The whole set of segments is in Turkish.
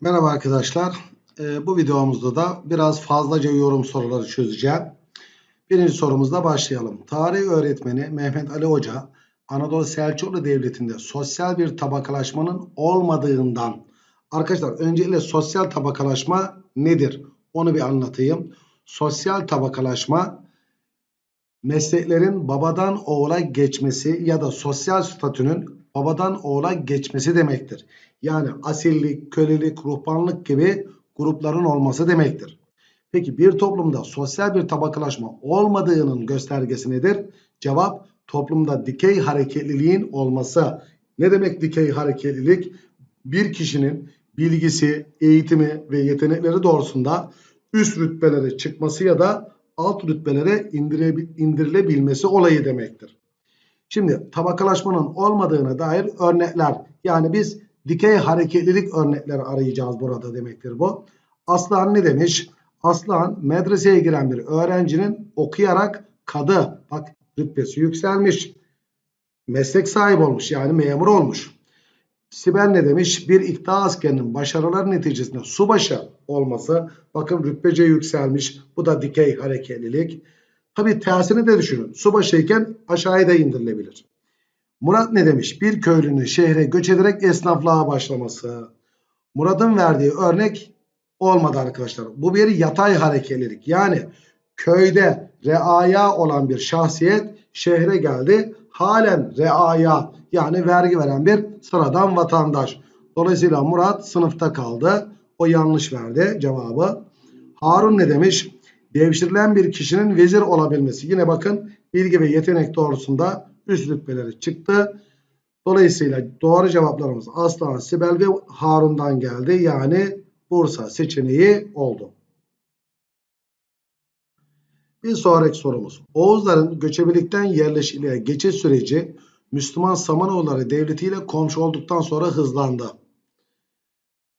Merhaba arkadaşlar. Ee, bu videomuzda da biraz fazlaca yorum soruları çözeceğim. Birinci sorumuzla başlayalım. Tarih öğretmeni Mehmet Ali Hoca Anadolu Selçuklu Devleti'nde sosyal bir tabakalaşmanın olmadığından arkadaşlar öncelikle sosyal tabakalaşma nedir? Onu bir anlatayım. Sosyal tabakalaşma mesleklerin babadan oğula geçmesi ya da sosyal statünün babadan oğula geçmesi demektir. Yani asillik, kölelik, ruhbanlık gibi grupların olması demektir. Peki bir toplumda sosyal bir tabakalaşma olmadığının göstergesi nedir? Cevap toplumda dikey hareketliliğin olması. Ne demek dikey hareketlilik? Bir kişinin bilgisi, eğitimi ve yetenekleri doğrusunda üst rütbelere çıkması ya da alt rütbelere indirilebilmesi olayı demektir. Şimdi tabakalaşmanın olmadığına dair örnekler yani biz dikey hareketlilik örnekleri arayacağız burada demektir bu. Aslan ne demiş? Aslan medreseye giren bir öğrencinin okuyarak kadı bak rütbesi yükselmiş. Meslek sahibi olmuş yani memur olmuş. Sibel ne demiş? Bir iktidar askerinin başarılar neticesinde subaşı olması bakın rütbece yükselmiş. Bu da dikey hareketlilik. Tabi tersini de düşünün. Subaşıyken aşağıya da indirilebilir. Murat ne demiş? Bir köylünün şehre göç ederek esnaflığa başlaması. Murat'ın verdiği örnek olmadı arkadaşlar. Bu bir yatay hareketlilik. Yani köyde reaya olan bir şahsiyet şehre geldi. Halen reaya yani vergi veren bir sıradan vatandaş. Dolayısıyla Murat sınıfta kaldı. O yanlış verdi cevabı. Harun ne demiş? Devşirilen bir kişinin vezir olabilmesi. Yine bakın bilgi ve yetenek doğrusunda üst rütbeleri çıktı. Dolayısıyla doğru cevaplarımız Aslan, Sibel ve Harun'dan geldi. Yani Bursa seçeneği oldu. Bir sonraki sorumuz. Oğuzların göçebelikten yerleşiliğe geçiş süreci Müslüman Samanoğulları devletiyle komşu olduktan sonra hızlandı.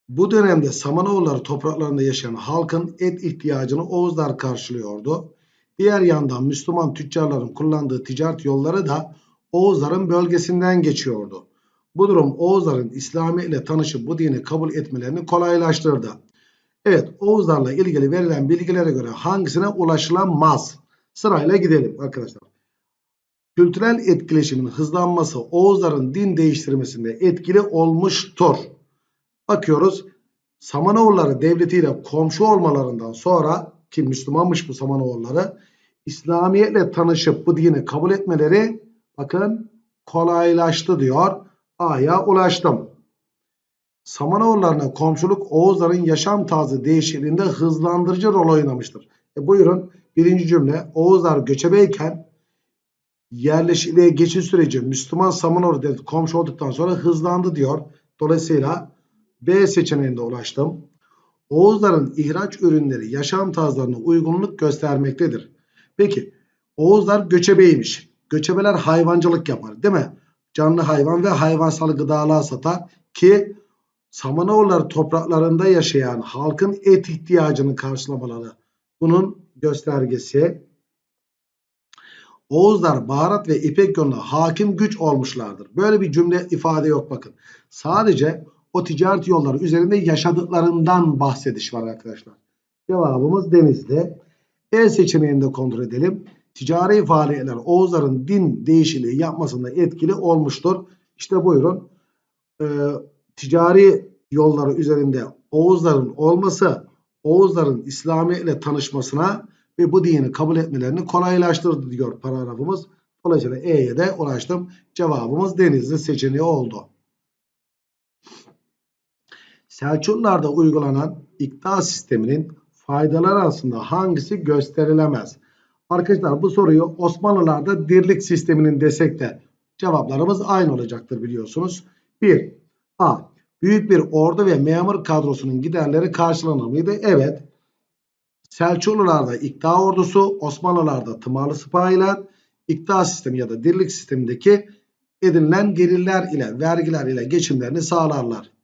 Bu dönemde Samanoğulları topraklarında yaşayan halkın et ihtiyacını Oğuzlar karşılıyordu. Diğer yandan Müslüman tüccarların kullandığı ticaret yolları da Oğuzların bölgesinden geçiyordu. Bu durum Oğuzların İslami ile tanışıp bu dini kabul etmelerini kolaylaştırdı. Evet Oğuzlarla ilgili verilen bilgilere göre hangisine ulaşılamaz? Sırayla gidelim arkadaşlar. Kültürel etkileşimin hızlanması Oğuzların din değiştirmesinde etkili olmuştur. Bakıyoruz Samanoğulları devletiyle komşu olmalarından sonra ki Müslümanmış bu Samanoğulları İslamiyetle tanışıp bu dini kabul etmeleri bakın kolaylaştı diyor. A'ya ulaştım. Samanoğullarına komşuluk Oğuzların yaşam tarzı değişikliğinde hızlandırıcı rol oynamıştır. E buyurun birinci cümle Oğuzlar göçebeyken yerleşikliğe geçiş süreci Müslüman Samanoğlu devleti komşu olduktan sonra hızlandı diyor. Dolayısıyla B seçeneğinde ulaştım. Oğuzların ihraç ürünleri yaşam tarzlarına uygunluk göstermektedir. Peki Oğuzlar göçebeymiş. Göçebeler hayvancılık yapar değil mi? Canlı hayvan ve hayvansal gıdalar satar ki Samanoğulları topraklarında yaşayan halkın et ihtiyacını karşılamaları. Bunun göstergesi. Oğuzlar baharat ve ipek yoluna hakim güç olmuşlardır. Böyle bir cümle ifade yok bakın. Sadece o ticaret yolları üzerinde yaşadıklarından bahsediş var arkadaşlar. Cevabımız Denizli. E seçeneğinde kontrol edelim. Ticari faaliyetler Oğuzların din değişikliği yapmasında etkili olmuştur. İşte buyurun. E, ticari yolları üzerinde Oğuzların olması Oğuzların İslami ile tanışmasına ve bu dini kabul etmelerini kolaylaştırdı diyor paragrafımız. Dolayısıyla E'ye de ulaştım. Cevabımız Denizli seçeneği oldu. Selçuklularda uygulanan iktidar sisteminin faydaları arasında hangisi gösterilemez? Arkadaşlar bu soruyu Osmanlılarda dirlik sisteminin desek de cevaplarımız aynı olacaktır biliyorsunuz. 1. A. Büyük bir ordu ve memur kadrosunun giderleri karşılanır mıydı? Evet. Selçuklularda iktidar ordusu, Osmanlılarda tımarlı sipahiler, iktidar sistemi ya da dirlik sistemindeki edinilen gelirler ile vergiler ile geçimlerini sağlarlar.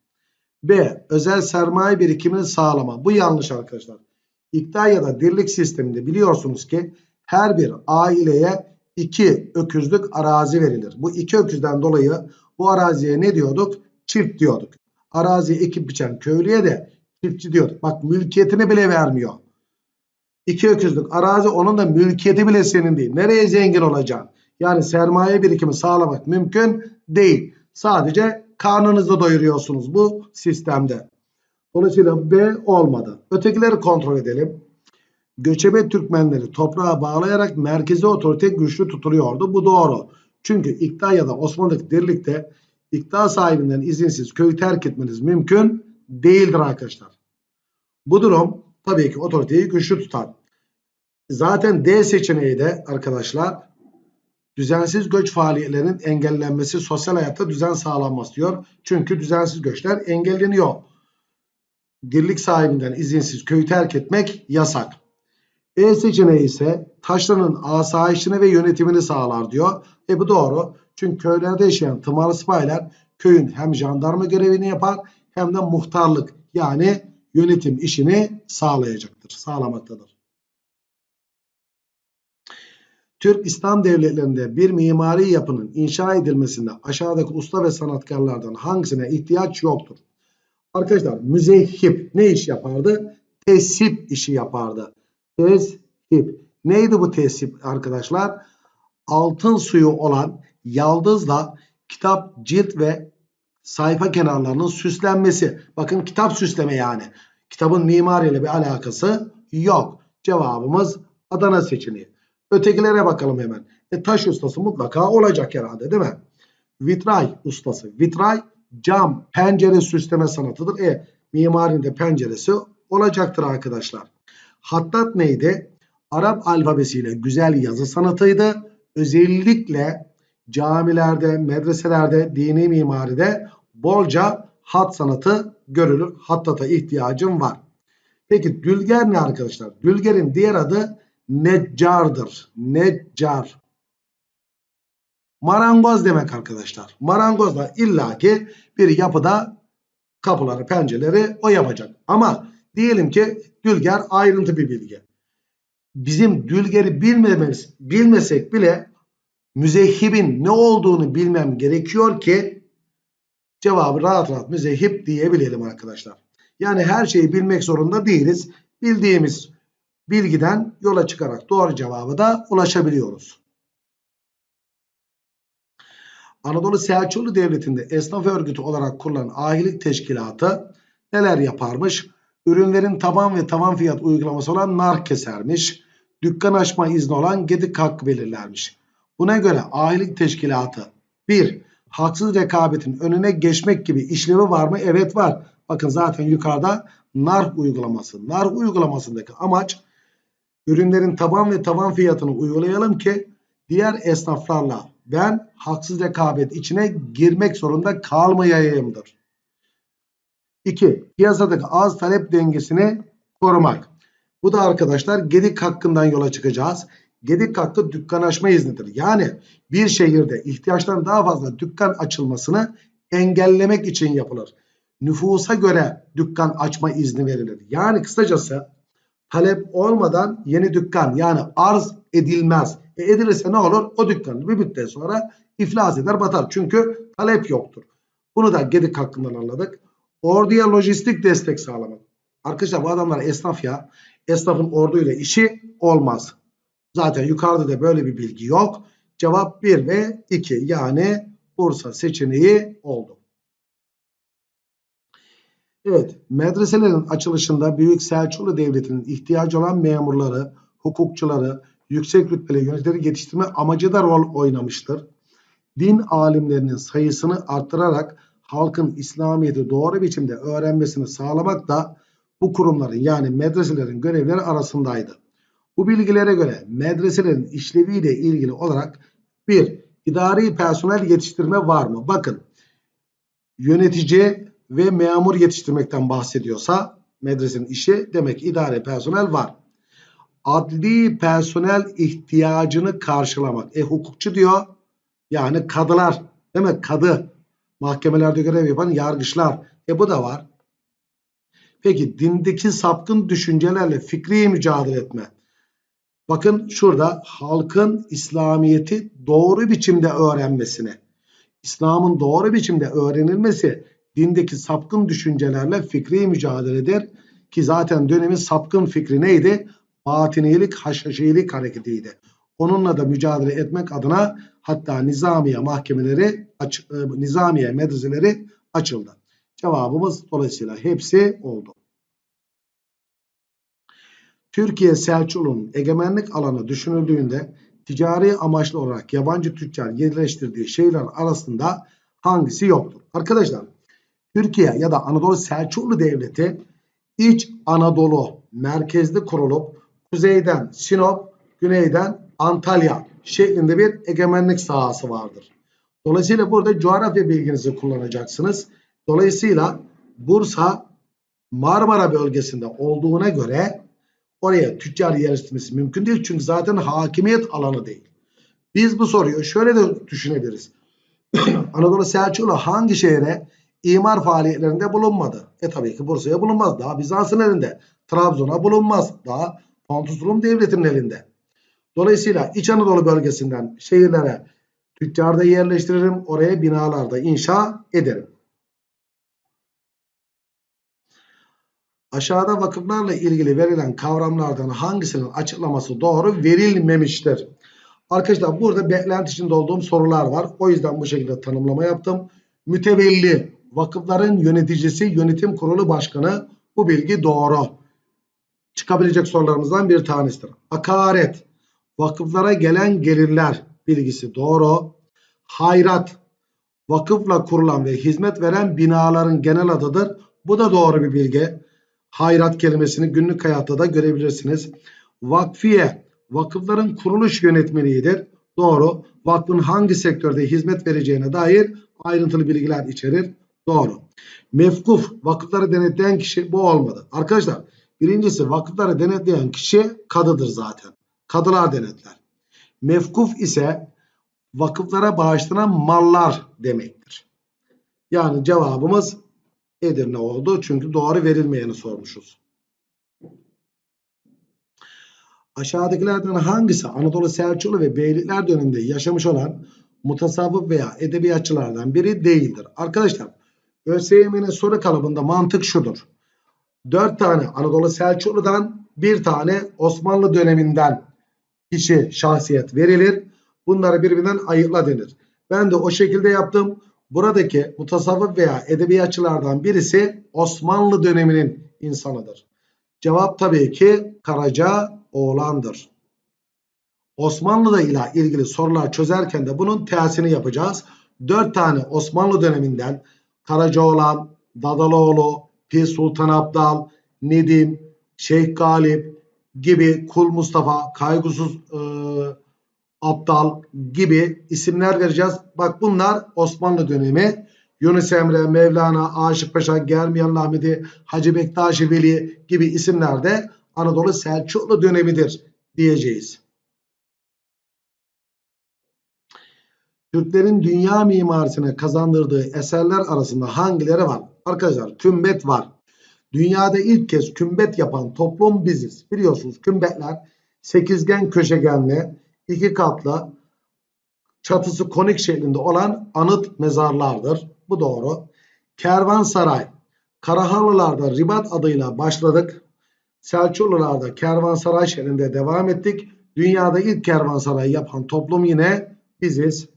B. Özel sermaye birikimini sağlama. Bu yanlış arkadaşlar. İktidar ya da dirlik sisteminde biliyorsunuz ki her bir aileye iki öküzlük arazi verilir. Bu iki öküzden dolayı bu araziye ne diyorduk? Çift diyorduk. arazi ekip biçen köylüye de çiftçi diyor. Bak mülkiyetini bile vermiyor. İki öküzlük arazi onun da mülkiyeti bile senin değil. Nereye zengin olacaksın? Yani sermaye birikimi sağlamak mümkün değil. Sadece karnınızı doyuruyorsunuz bu sistemde. Dolayısıyla B olmadı. Ötekileri kontrol edelim. Göçebe Türkmenleri toprağa bağlayarak merkezi otorite güçlü tutuluyordu. Bu doğru. Çünkü iktidar ya da Osmanlı dirlikte iktidar sahibinden izinsiz köyü terk etmeniz mümkün değildir arkadaşlar. Bu durum tabii ki otoriteyi güçlü tutar. Zaten D seçeneği de arkadaşlar düzensiz göç faaliyetlerinin engellenmesi, sosyal hayatta düzen sağlanması diyor. Çünkü düzensiz göçler engelleniyor. Dirlik sahibinden izinsiz köyü terk etmek yasak. E seçeneği ise taşranın asayişini ve yönetimini sağlar diyor. E bu doğru. Çünkü köylerde yaşayan tımarlı sipahiler köyün hem jandarma görevini yapar hem de muhtarlık yani yönetim işini sağlayacaktır, sağlamaktadır. Türk İslam devletlerinde bir mimari yapının inşa edilmesinde aşağıdaki usta ve sanatkarlardan hangisine ihtiyaç yoktur? Arkadaşlar müzehip ne iş yapardı? Tesip işi yapardı. Tesip. Neydi bu tesip arkadaşlar? Altın suyu olan yaldızla kitap, cilt ve sayfa kenarlarının süslenmesi. Bakın kitap süsleme yani. Kitabın mimariyle bir alakası yok. Cevabımız Adana seçeneği. Ötekilere bakalım hemen. E, taş ustası mutlaka olacak herhalde değil mi? Vitray ustası. Vitray cam, pencere süsleme sanatıdır. E mimarinde penceresi olacaktır arkadaşlar. Hattat neydi? Arap alfabesiyle güzel yazı sanatıydı. Özellikle camilerde, medreselerde, dini mimaride bolca hat sanatı görülür. Hattata ihtiyacım var. Peki dülger ne arkadaşlar? Dülgerin diğer adı neccardır. Neccar. Marangoz demek arkadaşlar. Marangoz da illaki bir yapıda kapıları, pencereleri o yapacak. Ama diyelim ki dülger ayrıntı bir bilgi. Bizim dülgeri bilmemiz, bilmesek bile müzehibin ne olduğunu bilmem gerekiyor ki cevabı rahat rahat müzehip diyebilelim arkadaşlar. Yani her şeyi bilmek zorunda değiliz. Bildiğimiz bilgiden yola çıkarak doğru cevabı da ulaşabiliyoruz. Anadolu Selçuklu Devleti'nde esnaf örgütü olarak kurulan ahilik teşkilatı neler yaparmış? Ürünlerin taban ve tavan fiyat uygulaması olan nar kesermiş. Dükkan açma izni olan gedik hakkı belirlermiş. Buna göre ahilik teşkilatı 1. Haksız rekabetin önüne geçmek gibi işlevi var mı? Evet var. Bakın zaten yukarıda nar uygulaması. Nar uygulamasındaki amaç ürünlerin taban ve tavan fiyatını uygulayalım ki diğer esnaflarla ben haksız rekabet içine girmek zorunda kalmayayımdır. 2. Piyasadaki az talep dengesini korumak. Bu da arkadaşlar gedik hakkından yola çıkacağız. Gedik hakkı dükkan açma iznidir. Yani bir şehirde ihtiyaçtan daha fazla dükkan açılmasını engellemek için yapılır. Nüfusa göre dükkan açma izni verilir. Yani kısacası talep olmadan yeni dükkan yani arz edilmez. E edilirse ne olur? O dükkan bir müddet sonra iflas eder batar. Çünkü talep yoktur. Bunu da gedik hakkından anladık. Orduya lojistik destek sağlamak. Arkadaşlar bu adamlar esnaf ya. Esnafın orduyla işi olmaz. Zaten yukarıda da böyle bir bilgi yok. Cevap 1 ve 2 yani Bursa seçeneği oldu. Evet, medreselerin açılışında Büyük Selçuklu Devleti'nin ihtiyacı olan memurları, hukukçuları, yüksek rütbeli yöneticileri yetiştirme amacı da rol oynamıştır. Din alimlerinin sayısını arttırarak halkın İslamiyet'i doğru biçimde öğrenmesini sağlamak da bu kurumların yani medreselerin görevleri arasındaydı. Bu bilgilere göre medreselerin işleviyle ilgili olarak bir idari personel yetiştirme var mı? Bakın yönetici ve memur yetiştirmekten bahsediyorsa medresenin işi demek idare personel var. Adli personel ihtiyacını karşılamak. E hukukçu diyor yani kadılar değil mi? Kadı mahkemelerde görev yapan yargıçlar. E bu da var. Peki dindeki sapkın düşüncelerle fikri mücadele etme. Bakın şurada halkın İslamiyet'i doğru biçimde öğrenmesine, İslam'ın doğru biçimde öğrenilmesi dindeki sapkın düşüncelerle fikri mücadeledir. Ki zaten dönemin sapkın fikri neydi? Batinilik, haşhaşilik hareketiydi. Onunla da mücadele etmek adına hatta nizamiye mahkemeleri, aç, e, nizamiye medreseleri açıldı. Cevabımız dolayısıyla hepsi oldu. Türkiye Selçuklu'nun egemenlik alanı düşünüldüğünde ticari amaçlı olarak yabancı tüccar yerleştirdiği şeyler arasında hangisi yoktur? Arkadaşlar Türkiye ya da Anadolu Selçuklu Devleti İç Anadolu merkezli kurulup kuzeyden Sinop, güneyden Antalya şeklinde bir egemenlik sahası vardır. Dolayısıyla burada coğrafya bilginizi kullanacaksınız. Dolayısıyla Bursa Marmara bölgesinde olduğuna göre oraya tüccar yerleştirmesi mümkün değil. Çünkü zaten hakimiyet alanı değil. Biz bu soruyu şöyle de düşünebiliriz. Anadolu Selçuklu hangi şehre imar faaliyetlerinde bulunmadı? E tabii ki Bursa'ya bulunmaz. Daha Bizans'ın elinde. Trabzon'a bulunmaz. Daha Pontus Rum Devleti'nin elinde. Dolayısıyla İç Anadolu bölgesinden şehirlere tüccar da yerleştiririm. Oraya binalar da inşa ederim. Aşağıda vakıflarla ilgili verilen kavramlardan hangisinin açıklaması doğru verilmemiştir? Arkadaşlar burada beklenti içinde olduğum sorular var. O yüzden bu şekilde tanımlama yaptım. Mütevelli, vakıfların yöneticisi, yönetim kurulu başkanı bu bilgi doğru. Çıkabilecek sorularımızdan bir tanesidir. Akaret, vakıflara gelen gelirler bilgisi doğru. Hayrat, vakıfla kurulan ve hizmet veren binaların genel adıdır. Bu da doğru bir bilgi. Hayrat kelimesini günlük hayatta da görebilirsiniz. Vakfiye, vakıfların kuruluş yönetmeliğidir. Doğru. Vakfın hangi sektörde hizmet vereceğine dair ayrıntılı bilgiler içerir. Doğru. Mefkuf, vakıfları denetleyen kişi bu olmadı. Arkadaşlar birincisi vakıfları denetleyen kişi kadıdır zaten. Kadılar denetler. Mefkuf ise vakıflara bağışlanan mallar demektir. Yani cevabımız Edirne oldu. Çünkü doğru verilmeyeni sormuşuz. Aşağıdakilerden hangisi Anadolu Selçuklu ve Beylikler döneminde yaşamış olan mutasavvıf veya edebiyatçılardan biri değildir? Arkadaşlar ÖSYM'nin soru kalıbında mantık şudur. Dört tane Anadolu Selçuklu'dan bir tane Osmanlı döneminden kişi şahsiyet verilir. Bunları birbirinden ayıkla denir. Ben de o şekilde yaptım. Buradaki mutasavvıf veya edebiyatçılardan birisi Osmanlı döneminin insanıdır. Cevap tabii ki Karaca Oğlan'dır. Osmanlı ile ilgili sorular çözerken de bunun tersini yapacağız. Dört tane Osmanlı döneminden Karacaoğlan, Dadaloğlu, Pir Sultan Abdal, Nedim, Şeyh Galip gibi Kul Mustafa, Kaygusuz e, Abdal gibi isimler vereceğiz. Bak bunlar Osmanlı dönemi. Yunus Emre, Mevlana, Aşık Paşa, Germiyan Ahmedi, Hacı Bektaşi Veli gibi isimler de Anadolu Selçuklu dönemidir diyeceğiz. Türklerin dünya mimarisine kazandırdığı eserler arasında hangileri var? Arkadaşlar kümbet var. Dünyada ilk kez kümbet yapan toplum biziz. Biliyorsunuz kümbetler sekizgen köşegenli, iki katlı, çatısı konik şeklinde olan anıt mezarlardır. Bu doğru. Kervansaray. Karahanlılarda Ribat adıyla başladık. Selçuklularda kervansaray şeklinde devam ettik. Dünyada ilk kervansaray yapan toplum yine biziz.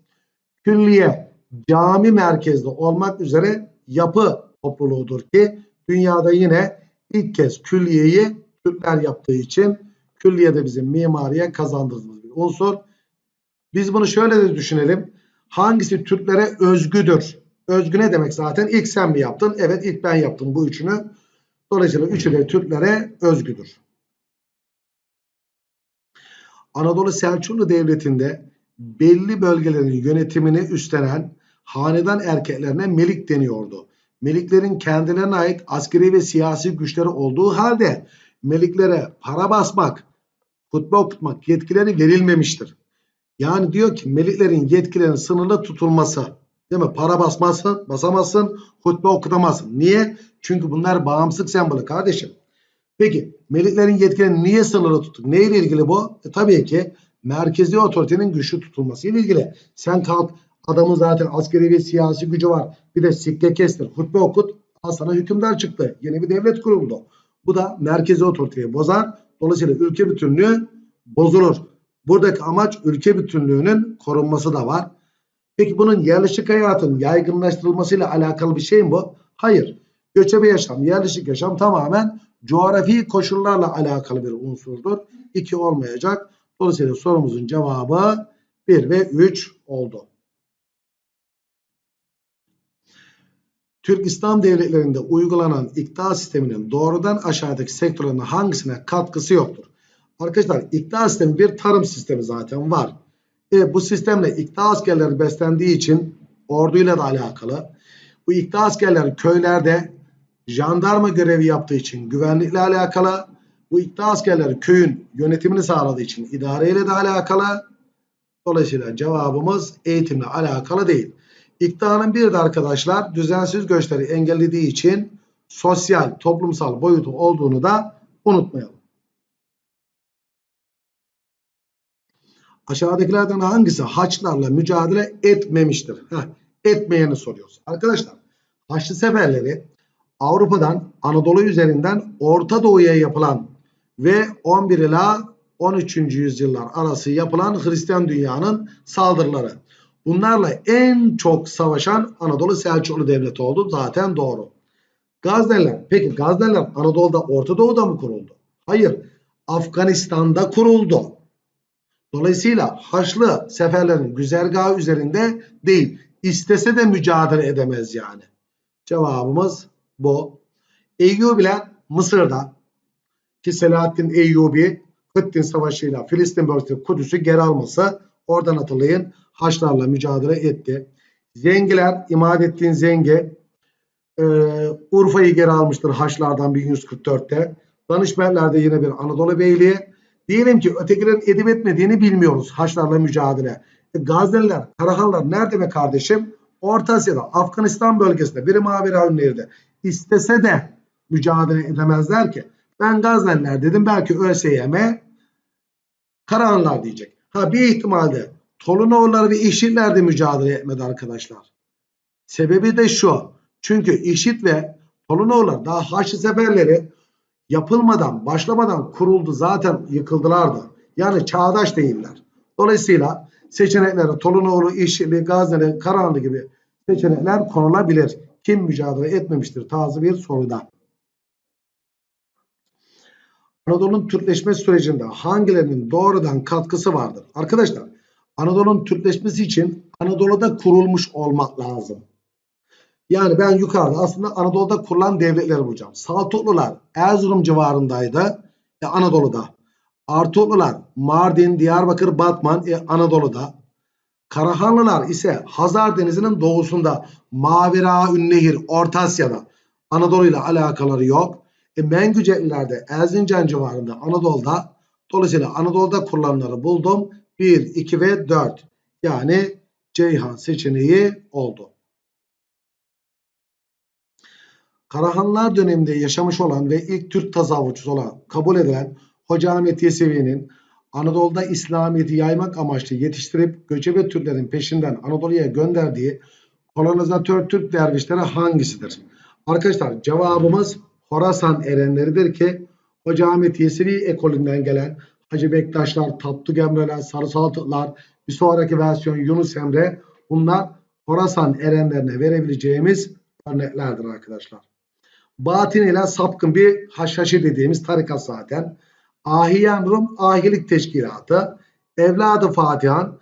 Külliye cami merkezli olmak üzere yapı topluluğudur ki dünyada yine ilk kez külliyeyi Türkler yaptığı için külliye de bizim mimariye kazandırdığımız bir unsur. Biz bunu şöyle de düşünelim. Hangisi Türklere özgüdür? Özgü ne demek zaten? İlk sen mi yaptın? Evet ilk ben yaptım bu üçünü. Dolayısıyla üçü de Türklere özgüdür. Anadolu Selçuklu Devleti'nde belli bölgelerin yönetimini üstlenen hanedan erkeklerine melik deniyordu. Meliklerin kendilerine ait askeri ve siyasi güçleri olduğu halde meliklere para basmak, hutbe okutmak yetkileri verilmemiştir. Yani diyor ki meliklerin yetkilerinin sınırlı tutulması. Değil mi? Para basmazsın, basamazsın, hutbe okutamazsın. Niye? Çünkü bunlar bağımsızlık sembolü kardeşim. Peki meliklerin yetkilerini niye sınırlı tuttuk? Neyle ilgili bu? E, tabii ki merkezi otoritenin güçlü tutulması ile ilgili. Sen kalk Adamın zaten askeri ve siyasi gücü var. Bir de sikke kestir, hutbe okut. Al sana hükümdar çıktı. Yeni bir devlet kuruldu. Bu da merkezi otoriteyi bozar. Dolayısıyla ülke bütünlüğü bozulur. Buradaki amaç ülke bütünlüğünün korunması da var. Peki bunun yerleşik hayatın yaygınlaştırılmasıyla alakalı bir şey mi bu? Hayır. Göçebe yaşam, yerleşik yaşam tamamen coğrafi koşullarla alakalı bir unsurdur. 2 olmayacak. Dolayısıyla sorumuzun cevabı 1 ve 3 oldu. Türk İslam devletlerinde uygulanan iktidar sisteminin doğrudan aşağıdaki sektörlerine hangisine katkısı yoktur? Arkadaşlar iktidar sistemi bir tarım sistemi zaten var. E, bu sistemle iktidar askerleri beslendiği için orduyla da alakalı. Bu iktidar askerleri köylerde jandarma görevi yaptığı için güvenlikle alakalı. Bu iktidar askerleri köyün yönetimini sağladığı için idareyle de alakalı. Dolayısıyla cevabımız eğitimle alakalı değil. İktidarın bir de arkadaşlar düzensiz göçleri engellediği için sosyal, toplumsal boyutu olduğunu da unutmayalım. Aşağıdakilerden hangisi haçlarla mücadele etmemiştir? Heh, etmeyeni soruyoruz. Arkadaşlar Haçlı seferleri Avrupa'dan Anadolu üzerinden Orta Doğu'ya yapılan ve 11 ila 13. yüzyıllar arası yapılan Hristiyan dünyanın saldırıları. Bunlarla en çok savaşan Anadolu Selçuklu Devleti oldu. Zaten doğru. Gazneliler. Peki Gazneliler Anadolu'da Orta Doğu'da mı kuruldu? Hayır. Afganistan'da kuruldu. Dolayısıyla Haçlı seferlerin güzergahı üzerinde değil. İstese de mücadele edemez yani. Cevabımız bu. Eyyubiler Mısır'da ki Selahaddin Eyyubi Hıttin Savaşı'yla Filistin bölgesi Kudüs'ü geri alması oradan hatırlayın Haçlarla mücadele etti. Zengiler İmadettin Zengi e, Urfa'yı geri almıştır Haçlardan 1144'te. Danışmenler de yine bir Anadolu Beyliği. Diyelim ki ötekilerin edip etmediğini bilmiyoruz Haçlarla mücadele. E, Gazeliler, Karahanlar nerede be kardeşim? Orta Asya'da, Afganistan bölgesinde, biri Maveri Hünleri'de. İstese de mücadele edemezler ki. Ben Gazeliler dedim belki ÖSYM Karahanlar diyecek. Ha bir ihtimalde Tolunoğulları ve İşitler de mücadele etmedi arkadaşlar. Sebebi de şu. Çünkü İşit ve Tolunoğullar daha Haçlı seferleri yapılmadan, başlamadan kuruldu. Zaten yıkıldılardı. Yani çağdaş değiller. Dolayısıyla seçeneklere Tolunoğlu, İşitli, Gazneli, Karahanlı gibi seçenekler konulabilir. Kim mücadele etmemiştir tarzı bir soruda. Anadolu'nun Türkleşme sürecinde hangilerinin doğrudan katkısı vardır? Arkadaşlar Anadolu'nun Türkleşmesi için Anadolu'da kurulmuş olmak lazım. Yani ben yukarıda aslında Anadolu'da kurulan devletleri bulacağım. Saltuklular Erzurum civarındaydı. E, Anadolu'da. Artuklular Mardin, Diyarbakır, Batman e, Anadolu'da. Karahanlılar ise Hazar Denizi'nin doğusunda Mavera Ünnehir Orta Asya'da. Anadolu ile alakaları yok. E, Mengüceliler de Erzincan civarında Anadolu'da. Dolayısıyla Anadolu'da kurulanları buldum. 1, 2 ve 4. Yani Ceyhan seçeneği oldu. Karahanlar döneminde yaşamış olan ve ilk Türk tasavvufçusu olan kabul edilen Hoca Ahmet Yesevi'nin Anadolu'da İslamiyet'i yaymak amaçlı yetiştirip göçebe Türklerin peşinden Anadolu'ya gönderdiği kolonizatör Türk dervişleri hangisidir? Arkadaşlar cevabımız Horasan erenleridir ki Hoca Ahmet Yesevi ekolünden gelen Hacı Bektaşlar, Tatlı Gemreler, Sarı Saltıklar, bir sonraki versiyon Yunus Emre bunlar Horasan erenlerine verebileceğimiz örneklerdir arkadaşlar. Batin ile sapkın bir haşhaşi dediğimiz tarikat zaten. Ahiyen Rum Ahilik Teşkilatı, Evladı Fatihan,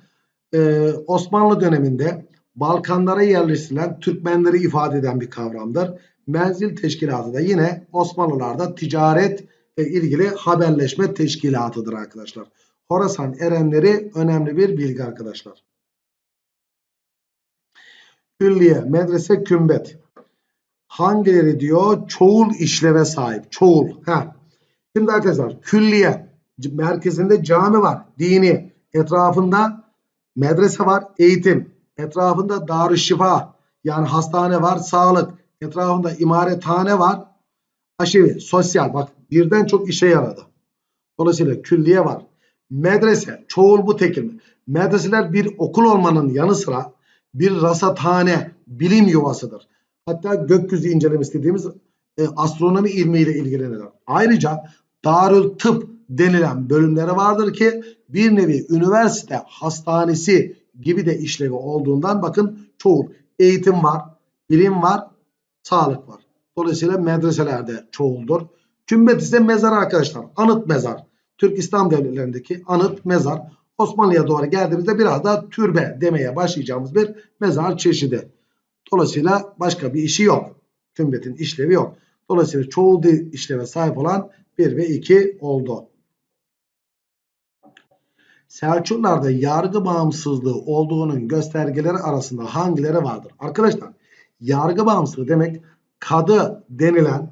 e, Osmanlı döneminde Balkanlara yerleştirilen Türkmenleri ifade eden bir kavramdır. Menzil Teşkilatı da yine Osmanlılarda ticaret ve ilgili haberleşme teşkilatıdır arkadaşlar. Horasan erenleri önemli bir bilgi arkadaşlar. Külliye, medrese, kümbet. Hangileri diyor? Çoğul işleve sahip. Çoğul. Heh. Şimdi arkadaşlar külliye merkezinde cami var. Dini. Etrafında medrese var. Eğitim. Etrafında darüşşifa yani hastane var. Sağlık. Etrafında imarethane var. Aşevi. Sosyal. Bak birden çok işe yaradı. Dolayısıyla külliye var. Medrese. Çoğul bu tekil. Medreseler bir okul olmanın yanı sıra bir rasathane, bilim yuvasıdır. Hatta gökyüzü incelemesi dediğimiz e, astronomi ilmiyle ilgilenirler. Ayrıca Darül Tıp denilen bölümleri vardır ki bir nevi üniversite hastanesi gibi de işlevi olduğundan bakın çoğu eğitim var, bilim var, sağlık var. Dolayısıyla medreselerde çoğuldur. Kümbet ise mezar arkadaşlar. Anıt mezar. Türk İslam devletlerindeki anıt mezar. Osmanlı'ya doğru geldiğimizde biraz daha türbe demeye başlayacağımız bir mezar çeşidi. Dolayısıyla başka bir işi yok. Kümbetin işlevi yok. Dolayısıyla çoğul işleve sahip olan 1 ve 2 oldu. Selçuklarda yargı bağımsızlığı olduğunun göstergeleri arasında hangileri vardır? Arkadaşlar yargı bağımsızlığı demek kadı denilen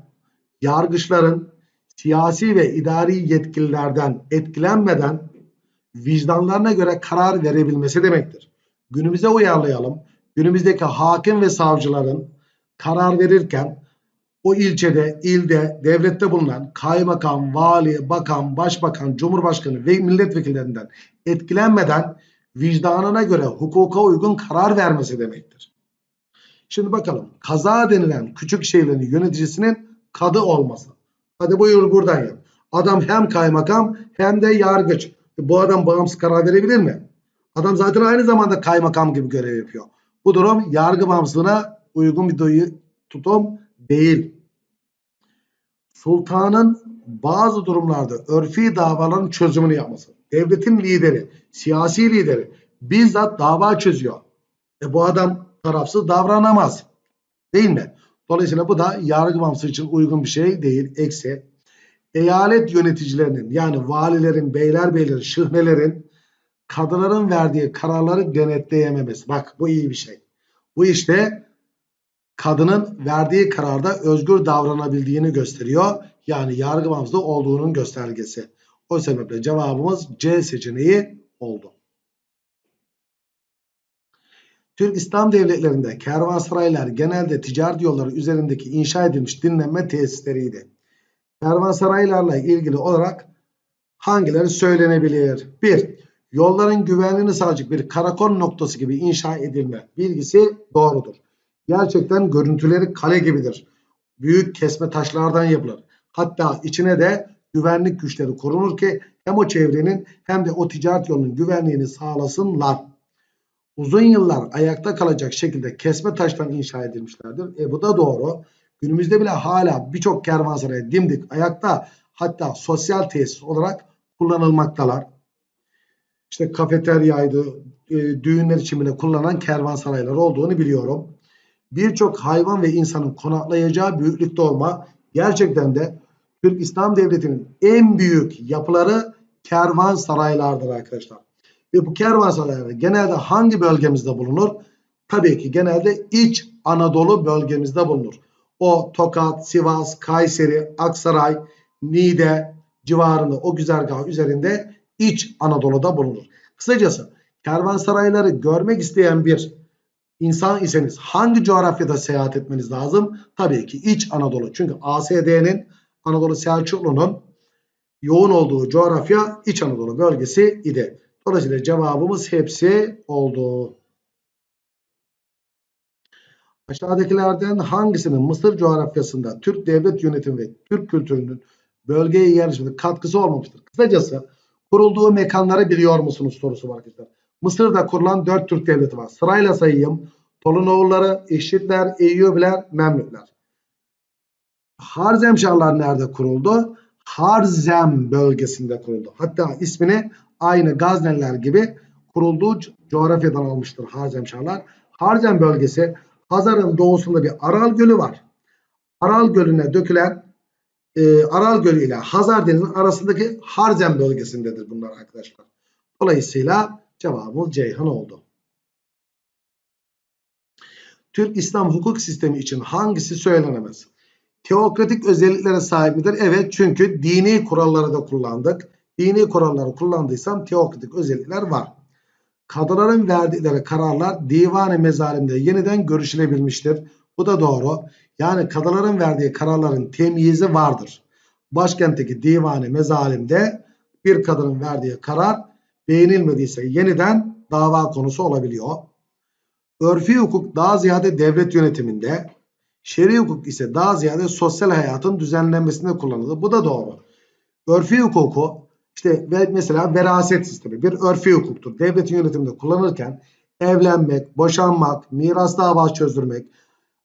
yargıçların siyasi ve idari yetkililerden etkilenmeden vicdanlarına göre karar verebilmesi demektir. Günümüze uyarlayalım. Günümüzdeki hakim ve savcıların karar verirken o ilçede, ilde, devlette bulunan kaymakam, vali, bakan, başbakan, cumhurbaşkanı ve milletvekillerinden etkilenmeden vicdanına göre hukuka uygun karar vermesi demektir. Şimdi bakalım kaza denilen küçük şeylerin yöneticisinin kadı olması. Hadi buyur buradan yap. Adam hem kaymakam hem de yargıç. Bu adam bağımsız karar verebilir mi? Adam zaten aynı zamanda kaymakam gibi görev yapıyor. Bu durum yargı bağımsızlığına uygun bir tutum değil. Sultanın bazı durumlarda örfi davaların çözümünü yapması. Devletin lideri, siyasi lideri bizzat dava çözüyor. E bu adam tarafsız davranamaz. Değil mi? Dolayısıyla bu da yargı bağımsızlığı için uygun bir şey değil. Eksi. Eyalet yöneticilerinin yani valilerin, beylerbeylerin, şıhnelerin kadınların verdiği kararları denetleyememesi. Bak bu iyi bir şey. Bu işte kadının verdiği kararda özgür davranabildiğini gösteriyor. Yani yargı bağımsızlığı olduğunun göstergesi. O sebeple cevabımız C seçeneği oldu. Türk İslam devletlerinde kervansaraylar genelde ticaret yolları üzerindeki inşa edilmiş dinlenme tesisleriydi. Kervansaraylarla ilgili olarak hangileri söylenebilir? 1. Yolların güvenliğini sağlayacak bir karakol noktası gibi inşa edilme bilgisi doğrudur. Gerçekten görüntüleri kale gibidir. Büyük kesme taşlardan yapılır. Hatta içine de güvenlik güçleri korunur ki hem o çevrenin hem de o ticaret yolunun güvenliğini sağlasınlar. Uzun yıllar ayakta kalacak şekilde kesme taştan inşa edilmişlerdir. E bu da doğru. Günümüzde bile hala birçok kervansaray dimdik ayakta hatta sosyal tesis olarak kullanılmaktalar. İşte kafeteryaydı, e, düğünler için bile kullanılan kervansaraylar olduğunu biliyorum birçok hayvan ve insanın konaklayacağı büyüklükte olma gerçekten de Türk İslam Devleti'nin en büyük yapıları kervansaraylardır arkadaşlar. Ve bu kervansaraylar genelde hangi bölgemizde bulunur? Tabii ki genelde İç Anadolu bölgemizde bulunur. O Tokat, Sivas, Kayseri, Aksaray, Niğde civarında o güzergah üzerinde İç Anadolu'da bulunur. Kısacası kervansarayları görmek isteyen bir insan iseniz hangi coğrafyada seyahat etmeniz lazım? Tabii ki İç Anadolu. Çünkü ASD'nin Anadolu Selçuklu'nun yoğun olduğu coğrafya İç Anadolu bölgesi idi. Dolayısıyla cevabımız hepsi oldu. Aşağıdakilerden hangisinin Mısır coğrafyasında Türk devlet yönetimi ve Türk kültürünün bölgeye yerleşmede katkısı olmamıştır? Kısacası kurulduğu mekanları biliyor musunuz sorusu var arkadaşlar. Mısır'da kurulan dört Türk devleti var. Sırayla sayayım. Tolunoğulları, İşitler, Eyyubiler, Memlükler. Harzemşahlar nerede kuruldu? Harzem bölgesinde kuruldu. Hatta ismini aynı Gazneliler gibi kurulduğu coğrafyadan almıştır Harzemşahlar. Harzem bölgesi Hazar'ın doğusunda bir Aral Gölü var. Aral Gölü'ne dökülen e, Aral Gölü ile Hazar Denizi'nin arasındaki Harzem bölgesindedir bunlar arkadaşlar. Dolayısıyla Cevabımız Ceyhan oldu. Türk İslam hukuk sistemi için hangisi söylenemez? Teokratik özelliklere sahip midir? Evet çünkü dini kuralları da kullandık. Dini kuralları kullandıysam teokratik özellikler var. Kadıların verdikleri kararlar divan-ı mezalimde yeniden görüşülebilmiştir. Bu da doğru. Yani kadıların verdiği kararların temyizi vardır. Başkentteki divan-ı mezalimde bir kadının verdiği karar beğenilmediyse yeniden dava konusu olabiliyor. Örfi hukuk daha ziyade devlet yönetiminde, şer'i hukuk ise daha ziyade sosyal hayatın düzenlenmesinde kullanılır. Bu da doğru. Örfi hukuku işte mesela veraset sistemi bir örfi hukuktur. Devletin yönetiminde kullanırken evlenmek, boşanmak, miras davası çözdürmek,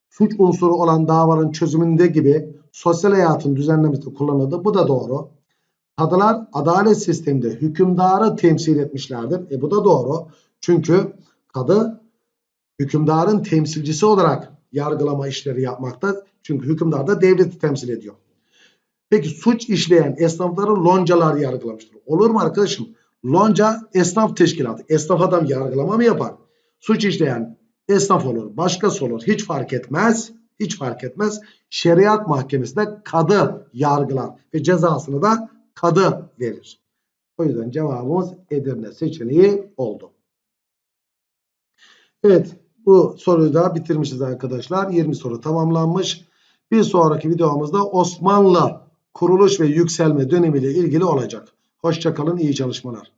suç unsuru olan davaların çözümünde gibi sosyal hayatın düzenlemesinde kullanıldı. Bu da doğru. Kadılar adalet sisteminde hükümdarı temsil etmişlerdir. E bu da doğru. Çünkü kadı hükümdarın temsilcisi olarak yargılama işleri yapmakta. Çünkü hükümdar da devleti temsil ediyor. Peki suç işleyen esnafları loncalar yargılamıştır. Olur mu arkadaşım? Lonca esnaf teşkilatı. Esnaf adam yargılama mı yapar? Suç işleyen esnaf olur, başkası olur. Hiç fark etmez. Hiç fark etmez. Şeriat mahkemesinde kadı yargılar ve cezasını da kadı verir. O yüzden cevabımız Edirne seçeneği oldu. Evet bu soruyu da bitirmişiz arkadaşlar. 20 soru tamamlanmış. Bir sonraki videomuzda Osmanlı kuruluş ve yükselme dönemiyle ilgili olacak. Hoşçakalın iyi çalışmalar.